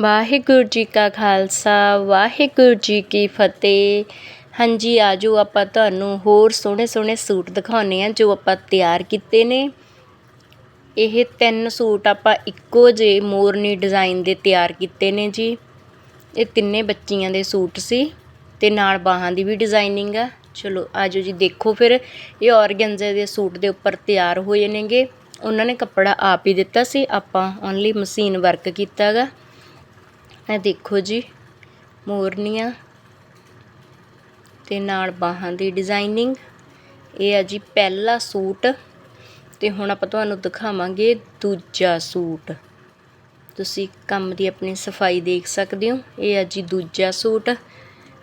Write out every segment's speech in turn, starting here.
ਵਾਹਿਗੁਰੂ ਜੀ ਕਾ ਖਾਲਸਾ, ਵਾਹਿਗੁਰੂ ਜੀ ਕੀ ਫਤਿਹ। ਹਾਂਜੀ, ਆਜੋ ਆਪਾਂ ਤੁਹਾਨੂੰ ਹੋਰ ਸੋਹਣੇ ਸੋਹਣੇ ਸੂਟ ਦਿਖਾਉਨੇ ਆ ਜੋ ਆਪਾਂ ਤਿਆਰ ਕੀਤੇ ਨੇ। ਇਹ ਤਿੰਨ ਸੂਟ ਆਪਾਂ ਇੱਕੋ ਜਿਹੇ ਮੋਰਨੀ ਡਿਜ਼ਾਈਨ ਦੇ ਤਿਆਰ ਕੀਤੇ ਨੇ ਜੀ। ਇਹ ਤਿੰਨੇ ਬੱਚੀਆਂ ਦੇ ਸੂਟ ਸੀ ਤੇ ਨਾਲ ਬਾਹਾਂ ਦੀ ਵੀ ਡਿਜ਼ਾਈਨਿੰਗ ਆ। ਚਲੋ, ਆਜੋ ਜੀ ਦੇਖੋ ਫਿਰ, ਇਹ ਔਰਗੈਂਜ਼ੇ ਦੇ ਸੂਟ ਦੇ ਉੱਪਰ ਤਿਆਰ ਹੋਏ ਨੇਗੇ। ਉਹਨਾਂ ਨੇ ਕੱਪੜਾ ਆਪ ਹੀ ਦਿੱਤਾ ਸੀ, ਆਪਾਂ ਓਨਲੀ ਮਸ਼ੀਨ ਵਰਕ ਕੀਤਾਗਾ ਇਹ ਦੇਖੋ ਜੀ, ਮੋਰਨੀਆਂ ਤੇ ਨਾਲ ਬਾਹਾਂ ਦੀ ਡਿਜ਼ਾਈਨਿੰਗ ਇਹ ਆ ਜੀ ਪਹਿਲਾ ਸੂਟ ਤੇ ਹੁਣ ਆਪਾਂ ਤੁਹਾਨੂੰ ਦਿਖਾਵਾਂਗੇ ਦੂਜਾ ਸੂਟ। ਤੁਸੀਂ ਕੰਮ ਦੀ ਆਪਣੀ ਸਫ਼ਾਈ ਦੇਖ ਸਕਦੇ ਹੋ, ਇਹ ਆ ਜੀ ਦੂਜਾ ਸੂਟ।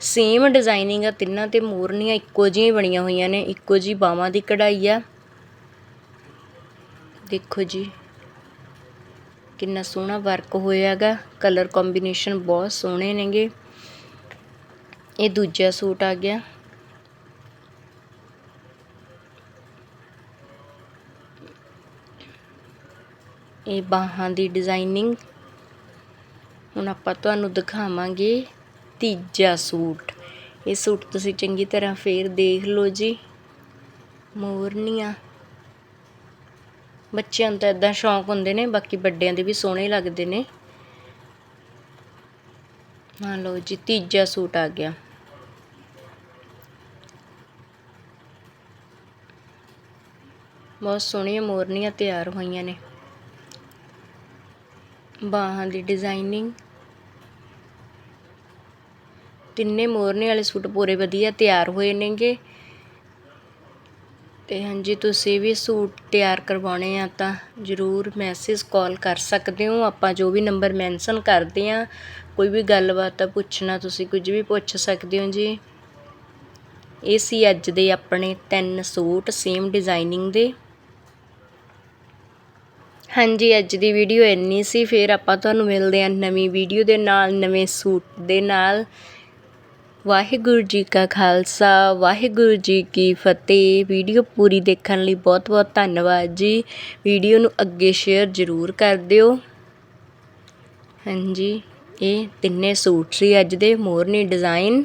ਸੇਮ ਡਿਜ਼ਾਈਨਿੰਗ ਆ, ਤਿੰਨਾਂ ਤੇ ਮੋਰਨੀਆਂ ਇੱਕੋ ਜਿਹੀਆਂ ਬਣੀਆਂ ਹੋਈਆਂ ਨੇ, ਇੱਕੋ ਜੀ ਬਾਹਾਂ ਦੀ ਕਢਾਈ ਆ। ਦੇਖੋ ਜੀ ਕਿੰਨਾ ਸੋਹਣਾ ਵਰਕ ਹੋਇਆਗਾ। ਕਲਰ ਕੰਬੀਨੇਸ਼ਨ ਬਹੁਤ ਸੋਹਣੇ ਨੇਗੇ। ਇਹ ਦੂਜਾ ਸੂਟ ਆ ਗਿਆ। ਇਹ ਬਾਹਾਂ ਦੀ ਡਿਜ਼ਾਈਨਿੰਗ ਹੁਣ ਆਪਾਂ ਤੁਹਾਨੂੰ ਦਿਖਾਵਾਂਗੇ ਤੀਜਾ ਸੂਟ। ਇਹ ਸੂਟ ਤੁਸੀਂ ਚੰਗੀ ਤਰ੍ਹਾਂ ਫੇਰ ਦੇਖ ਲਓ ਜੀ। ਮੋਰਨੀਆਂ। ਬੱਚਿਆਂ ਨੂੰ ਤਾਂ ਇਦਾਂ ਸ਼ੌਂਕ ਹੁੰਦੇ ਨੇ, ਬਾਕੀ ਵੱਡਿਆਂ ਦੇ ਵੀ ਸੋਹਣੇ ਲੱਗਦੇ ਨੇ। ਹਾਂ, ਲਓ ਜੀ, ਤੀਜਾ ਸੂਟ ਆ ਗਿਆ। ਬਹੁਤ ਸੋਹਣੀਆਂ ਮੋਰਨੀਆਂ ਤਿਆਰ ਹੋਈਆਂ ਨੇ। ਬਾਹਾਂ ਦੀ ਡਿਜ਼ਾਈਨਿੰਗ। ਤਿੰਨੇ ਮੋਰਨੇ ਵਾਲੇ ਸੂਟ ਪੂਰੇ ਵਧੀਆ ਤਿਆਰ ਹੋਏ ਨੇਗੇ। ਅਤੇ ਹਾਂਜੀ, ਤੁਸੀਂ ਵੀ ਸੂਟ ਤਿਆਰ ਕਰਵਾਉਣੇ ਆ ਤਾਂ ਜਰੂਰ ਮੈਸੇਜ ਕਾਲ ਕਰ ਸਕਦੇ ਹੋ। ਆਪਾਂ ਜੋ ਵੀ ਨੰਬਰ ਮੈਂਸ਼ਨ ਕਰਦੇ ਹਾਂ ਕੋਈ ਵੀ ਗੱਲਬਾਤ ਆ, ਪੁੱਛਣਾ, ਤੁਸੀਂ ਕੁਝ ਵੀ ਪੁੱਛ ਸਕਦੇ ਹੋ ਜੀ। ਇਹ ਸੀ ਅੱਜ ਦੇ ਆਪਣੇ ਤਿੰਨ ਸੂਟ ਸੇਮ ਡਿਜ਼ਾਈਨਿੰਗ ਦੇ। ਹਾਂਜੀ, ਅੱਜ ਦੀ ਵੀਡੀਓ ਇੰਨੀ ਸੀ, ਫਿਰ ਆਪਾਂ ਤੁਹਾਨੂੰ ਮਿਲਦੇ ਹਾਂ ਨਵੀਂ ਵੀਡੀਓ ਦੇ ਨਾਲ, ਨਵੇਂ ਸੂਟ ਦੇ ਨਾਲ। ਵਾਹਿਗੁਰੂ ਜੀ ਕਾ ਖਾਲਸਾ, ਵਾਹਿਗੁਰੂ ਜੀ ਕੀ ਫਤਿਹ। ਵੀਡੀਓ ਪੂਰੀ ਦੇਖਣ ਲਈ ਬਹੁਤ ਬਹੁਤ ਧੰਨਵਾਦ ਜੀ। ਵੀਡੀਓ ਨੂੰ ਅੱਗੇ ਸ਼ੇਅਰ ਜ਼ਰੂਰ ਕਰ ਦਿਓ। ਹਾਂਜੀ, ਇਹ ਤਿੰਨੇ ਸੂਟ ਸੀ ਅੱਜ ਦੇ, ਮੋਰਨੀ ਡਿਜ਼ਾਈਨ